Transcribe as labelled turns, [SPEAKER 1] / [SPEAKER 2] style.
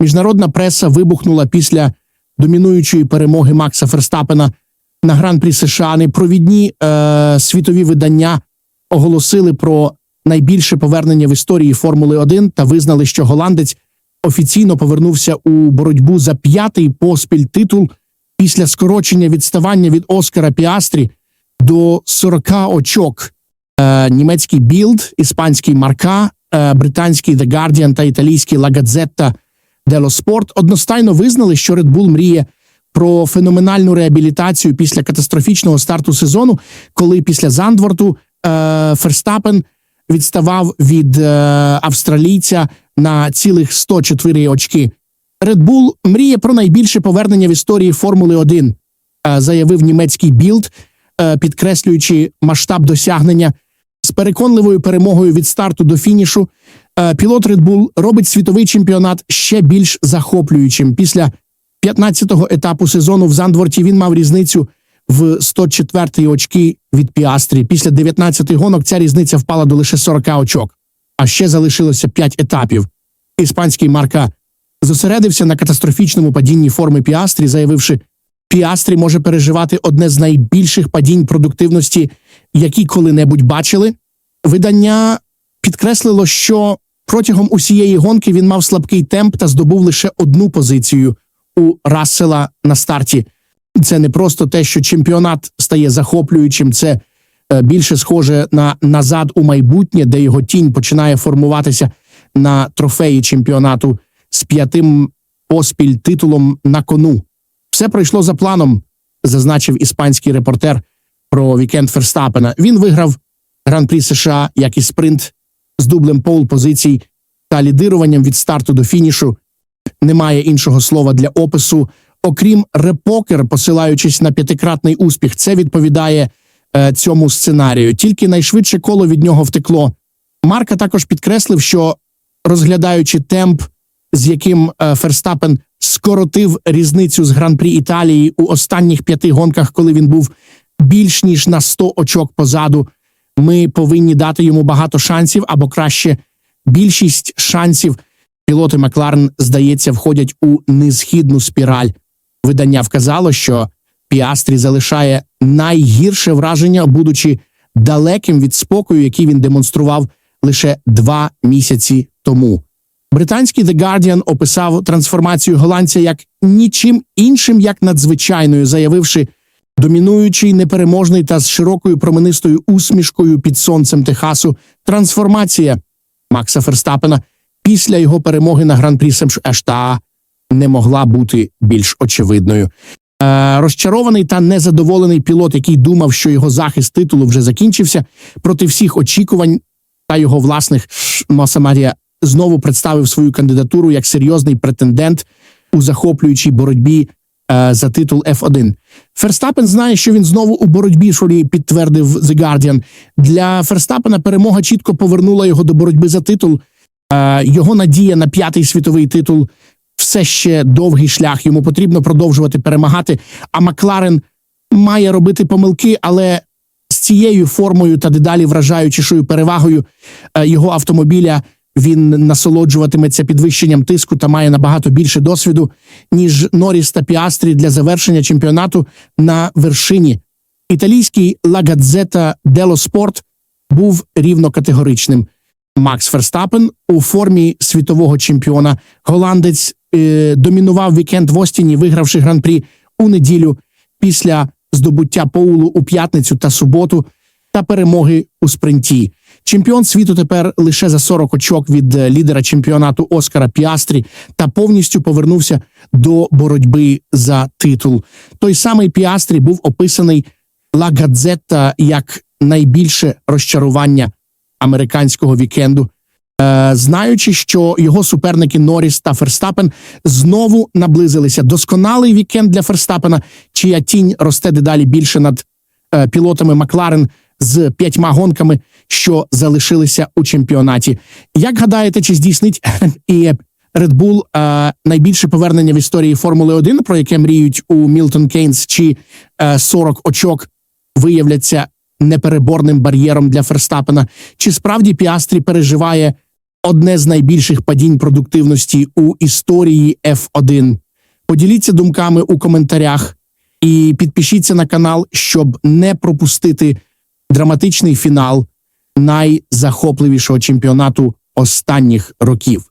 [SPEAKER 1] Міжнародна преса вибухнула після домінуючої перемоги Макса Ферстапена на гран-прі США. Непровідні е, світові видання оголосили про найбільше повернення в історії Формули 1 та визнали, що голландець офіційно повернувся у боротьбу за п'ятий поспіль титул після скорочення відставання від Оскара Піастрі до 40 очок. Е, німецький Білд, іспанський Марка, е, британський The Guardian та італійський La Gazzetta dello Sport одностайно визнали, що Red Bull мріє про феноменальну реабілітацію після катастрофічного старту сезону, коли після Зандворту е, Ферстапен відставав від е, австралійця на цілих 104 очки. Red Bull мріє про найбільше повернення в історії Формули 1, е, заявив німецький Білд, е, підкреслюючи масштаб досягнення з переконливою перемогою від старту до фінішу. Е, Пілот Red Bull робить світовий чемпіонат ще більш захоплюючим. Після 15-го етапу сезону в Зандворті він мав різницю в 104 очки від Піастрі. Після 19 гонок ця різниця впала до лише 40 очок. А ще залишилося 5 етапів. Іспанський марка зосередився на катастрофічному падінні форми Піастрі, заявивши, Піастрі може переживати одне з найбільших падінь продуктивності, які коли-небудь бачили. Видання підкреслило, що протягом усієї гонки він мав слабкий темп та здобув лише одну позицію у Рассела на старті. Це не просто те, що чемпіонат стає захоплюючим, це е, більше схоже на назад у майбутнє, де його тінь починає формуватися на трофеї чемпіонату з п'ятим поспіль титулом на кону. Все пройшло за планом, зазначив іспанський репортер про вікенд Ферстапена. Він виграв гран-прі США, як і спринт з дублем пол позицій та лідируванням від старту до фінішу. Немає іншого слова для опису, окрім репокер, посилаючись на п'ятикратний успіх. Це відповідає е, цьому сценарію. Тільки найшвидше коло від нього втекло. Марка також підкреслив, що розглядаючи темп, з яким е, Ферстапен скоротив різницю з гран-прі Італії у останніх п'яти гонках, коли він був більш ніж на 100 очок позаду. Ми повинні дати йому багато шансів, або краще більшість шансів. Пілоти Макларен, здається, входять у несхідну спіраль. Видання вказало, що Піастрі залишає найгірше враження, будучи далеким від спокою, який він демонстрував лише два місяці тому. Британський The Guardian описав трансформацію голландця як нічим іншим, як надзвичайною, заявивши, домінуючий, непереможний та з широкою променистою усмішкою під сонцем Техасу, трансформація Макса Ферстапена після його перемоги на гран-прі Семш-Ешта не могла бути більш очевидною. Е, розчарований та незадоволений пілот, який думав, що його захист титулу вже закінчився, проти всіх очікувань та його власних Моса Марія знову представив свою кандидатуру як серйозний претендент у захоплюючій боротьбі за титул F1. Ферстапен знає, що він знову у боротьбі, що лі підтвердив The Guardian. Для Ферстапена перемога чітко повернула його до боротьби за титул. Е, його надія на п'ятий світовий титул все ще довгий шлях. Йому потрібно продовжувати перемагати. А Макларен має робити помилки, але з цією формою та дедалі вражаючішою перевагою е, його автомобіля він насолоджуватиметься підвищенням тиску та має набагато більше досвіду, ніж Норріс та Піастрі для завершення чемпіонату на вершині. Італійський Gazzetta dello Sport був рівно категоричним. Макс Ферстапен у формі світового чемпіона. Голландець е, домінував вікенд в Остіні, вигравши гран-прі у неділю після здобуття Поулу у п'ятницю та суботу та перемоги у спринті. Чемпіон світу тепер лише за 40 очок від е, лідера чемпіонату Оскара Піастрі та повністю повернувся до боротьби за титул. Той самий Піастрі був описаний Ла Гадзетта як найбільше розчарування американського вікенду. Е, знаючи, що його суперники Норріс та Ферстапен знову наблизилися. Досконалий вікенд для Ферстапена, чия тінь росте дедалі більше над е, пілотами Макларен з п'ятьма гонками, що залишилися у чемпіонаті. Як гадаєте, чи здійснить і Red Bull е, найбільше повернення в історії Формули 1, про яке мріють у Мілтон Кейнс, чи е, 40 очок виявляться непереборним бар'єром для Ферстапена? Чи справді Піастрі переживає одне з найбільших падінь продуктивності у історії F1. Поділіться думками у коментарях і підпишіться на канал, щоб не пропустити драматичний фінал найзахопливішого чемпіонату останніх років.